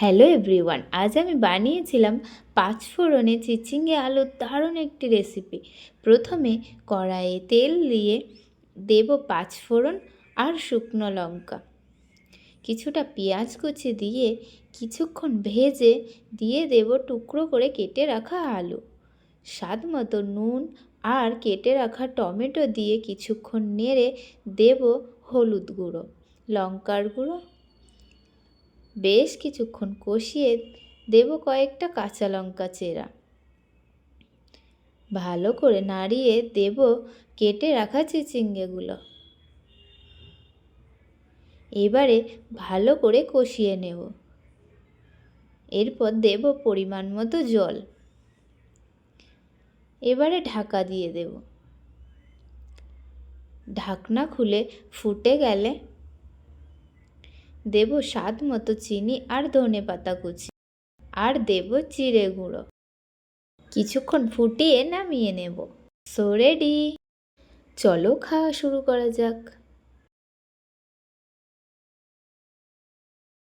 Hello everyone আজ আমি বানিয়েছিলাম পাঁচ ফোড়নে চিচিঙ্গে আলুর দারুণ একটি রেসিপি প্রথমে কড়াইয়ে তেল দিয়ে দেব পাঁচ ফোড়ন আর শুকনো লঙ্কা। কিছুটা পেঁয়াজ কুচি দিয়ে কিছুক্ষণ ভেজে দিয়ে দেব টুকরো করে কেটে রাখা আলু। স্বাদ মতো নুন আর কেটে রাখা টমেটো দিয়ে কিছুক্ষণ নেড়ে দেব হলুদ গুঁড়ো, লঙ্কার গুঁড়ো বেশ কিছুক্ষণ কষিয়ে দেব কয়েকটা কাঁচা লঙ্কা চেরা। ভালো করে নাড়িয়ে দেব কেটে রাখা চিচিঙ্গেগুলো। এবারে ভালো করে কষিয়ে নেব। এরপর দেব পরিমাণ মতো জল। এবারে ঢাকা দিয়ে দেব। ঢাকনা খুলে ফুটে গেলে দেব স্বাদ মতো চিনি আর ধনে পাতা কুচি। আর দেব জিরে গুঁড়ো। কিছুক্ষণ ফুটিয়ে নামিয়ে নেব। সো রেডি চলো খাওয়া শুরু করা যাক।